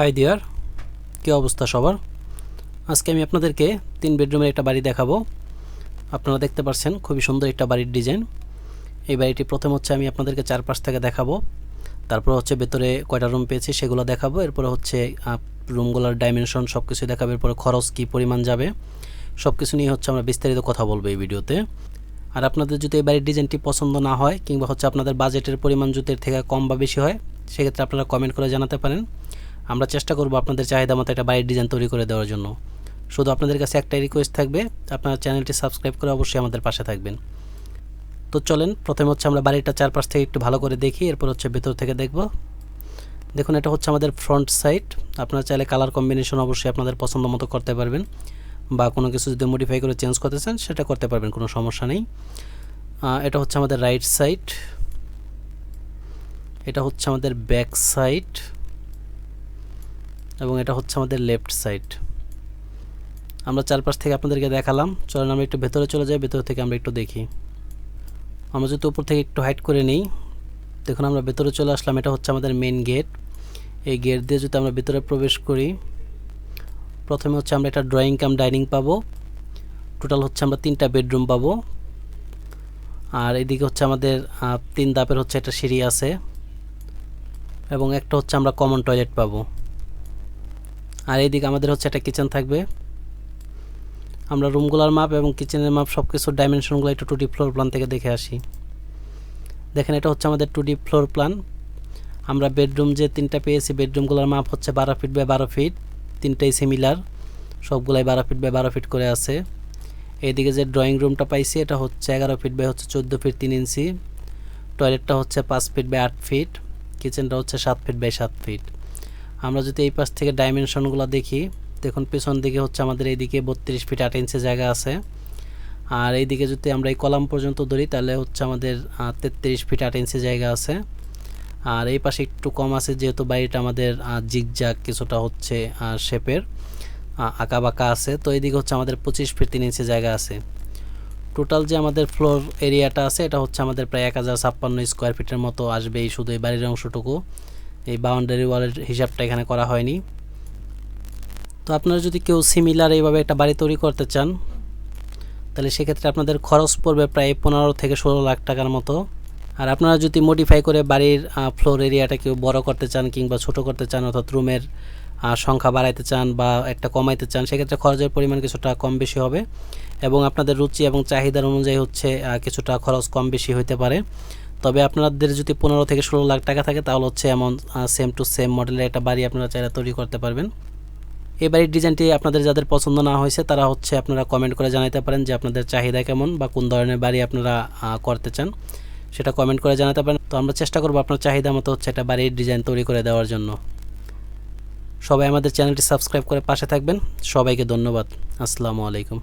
High deer কী অবস্থা সবার? আজকে আমি আপনাদেরকে তিন বেডরুমের একটা বাড়ি দেখাবো। আপনারা দেখতে পাচ্ছেন খুবই সুন্দর একটা বাড়ির ডিজাইন এই বাড়িটি প্রথম হচ্ছে আমি আপনাদেরকে চারপাশ থেকে দেখাবো। তারপর হচ্ছে ভেতরে কয়টা রুম পেয়েছি সেগুলো দেখাবো। এরপরে হচ্ছে রুমগুলোর ডাইমেনশন সব কিছু দেখাবো। এরপরে খরচ কী পরিমাণ যাবে সব কিছু নিয়ে হচ্ছে আমরা বিস্তারিত কথা বলব এই ভিডিওতে। আর আপনাদের যদি এই বাড়ির ডিজাইনটি পছন্দ না হয়, কিংবা হচ্ছে আপনাদের বাজেটের পরিমাণ যদি থেকে কম বা বেশি হয়, সেক্ষেত্রে আপনারা কমেন্ট করে জানাতে পারেন। আমরা চেষ্টা করব আপনাদের চাহিদা মতো একটা বাড়ির ডিজাইন তৈরি করে দেওয়ার জন্য। শুধু আপনাদের কাছে একটাই রিকোয়েস্ট থাকবে, আপনারা চ্যানেলটি সাবস্ক্রাইব করে অবশ্যই আমাদের পাশে থাকবেন। তো চলেন, প্রথমে হচ্ছে আমরা বাড়িটা চারপাশ থেকে একটু ভালো করে দেখি, এরপর হচ্ছে ভেতর থেকে দেখব। দেখুন, এটা হচ্ছে আমাদের ফ্রন্ট সাইড আপনারা চাইলে কালার কম্বিনেশন অবশ্যই আপনাদের পছন্দ মতো করতে পারবেন, বা কোনো কিছু যদি মডিফাই করে চেঞ্জ করতে চান, সেটা করতে পারবেন, কোনো সমস্যা নেই। এটা হচ্ছে আমাদের রাইট সাইড এটা হচ্ছে আমাদের ব্যাক সাইড এবং এটা হচ্ছে আমাদের লেফট সাইড আমরা চারপাশ থেকে আপনাদেরকে দেখালাম। চলেন আমরা একটু ভেতরে চলে যাই, ভেতর থেকে আমরা একটু দেখি। আমরা যদি উপর থেকে একটু হাইট করে নিই, দেখুন আমরা ভেতরে চলে আসলাম। এটা হচ্ছে আমাদের মেন গেট এই গেট দিয়ে যদি আমরা ভেতরে প্রবেশ করি, প্রথমে হচ্ছে আমরা একটা ড্রয়িং কাম ডাইনিং পাবো। টোটাল হচ্ছে আমরা তিনটা বেডরুম পাবো। আর এদিকে হচ্ছে আমাদের তিন ধাপের হচ্ছে একটা সিঁড়ি আছে। এবং একটা হচ্ছে আমরা কমন টয়লেট পাবো। আর এইদিকে আমাদের হচ্ছে একটা কিচেন থাকবে। আমরা রুমগুলোর মাপ এবং কিচেনের মাপ সব কিছুর ডাইমেনশনগুলো একটু টু ডি ফ্লোর প্ল্যান থেকে দেখে আসি। দেখেন এটা হচ্ছে আমাদের টু ডি ফ্লোর প্ল্যান আমরা বেডরুম যে তিনটা পেয়েছি বেডরুমগুলোর মাপ হচ্ছে বারো ফিট বাই বারো ফিট তিনটাই সিমিলার সবগুলাই বারো ফিট বাই বারো ফিট করে আছে। এইদিকে যে ড্রয়িং রুমটা পাইছি, এটা হচ্ছে এগারো ফিট বাই হচ্ছে চোদ্দ ফিট তিন ইঞ্চি টয়লেটটা হচ্ছে পাঁচ ফিট বাই আট ফিট কিচেনটা হচ্ছে সাত ফিট বাই সাত ফিট আমরা যদি এই পাশ থেকে ডাইমেনশনগুলো দেখি, দেখুন পেছন দিকে হচ্ছে আমাদের এইদিকে বত্রিশ ফিট আট ইঞ্চি জায়গা আছে। আর এইদিকে যদি আমরা এই কলাম পর্যন্ত ধরি, তাহলে হচ্ছে আমাদের তেত্রিশ ফিট আট ইঞ্চি জায়গা আছে। আর এই পাশে একটু কম আছে, যেহেতু বাড়িটা আমাদের জিগজাগ কিছুটা হচ্ছে শেপের আঁকা বাঁকা আছে। তো এইদিকে হচ্ছে আমাদের পঁচিশ ফিট তিন ইঞ্চি জায়গা আছে। টোটাল যে আমাদের ফ্লোর এরিয়াটা আছে, এটা হচ্ছে আমাদের প্রায় এক হাজার ছাপ্পান্ন স্কোয়ার ফিটের মতো আসবে এই শুধু এই বাড়ির অংশটুকু। এই বাউন্ডারি ওয়ালের হিসাবটা এখানে করা হয়নি। তো আপনারা যদি কেউ সিমিলার এইভাবে একটা বাড়ি তৈরি করতে চান, তাহলে সেক্ষেত্রে আপনাদের খরচ পড়বে প্রায় পনেরো থেকে ষোলো লাখ টাকার মতো। আর আপনারা যদি মডিফাই করে বাড়ির ফ্লোর এরিয়াটা কেউ বড় করতে চান কিংবা ছোট করতে চান, অর্থাৎ রুমের সংখ্যা বাড়াইতে চান বা একটা কমাইতে চান, সেক্ষেত্রে খরচের পরিমাণ কিছুটা কম বেশি হবে। এবং আপনাদের রুচি এবং চাহিদার অনুযায়ী হচ্ছে কিছুটা খরচ কম বেশি হতে পারে। তবে আপনাদের যদি পনেরো থেকে ষোলো লাখ টাকা থাকে, তাহলে হচ্ছে এমন সেম টু সেম মডেলের একটা বাড়ি আপনারা চাইলে তৈরি করতে পারবেন। এই বাড়ির ডিজাইনটি আপনাদের যাদের পছন্দ না হয়েছে, তারা হচ্ছে আপনারা কমেন্ট করে জানাতে পারেন যে আপনাদের চাহিদা কেমন বা কোন ধরনের বাড়ি আপনারা করতে চান। সেটা কমেন্ট করে জানাতে পারেন। তো আমরা চেষ্টা করব আপনার চাহিদা মতো হচ্ছে একটা বাড়ির ডিজাইন তৈরি করে দেওয়ার জন্য। সবাই আমাদের চ্যানেলটি সাবস্ক্রাইব করে পাশে থাকবেন। সবাইকে ধন্যবাদ। আসসালামু আলাইকুম।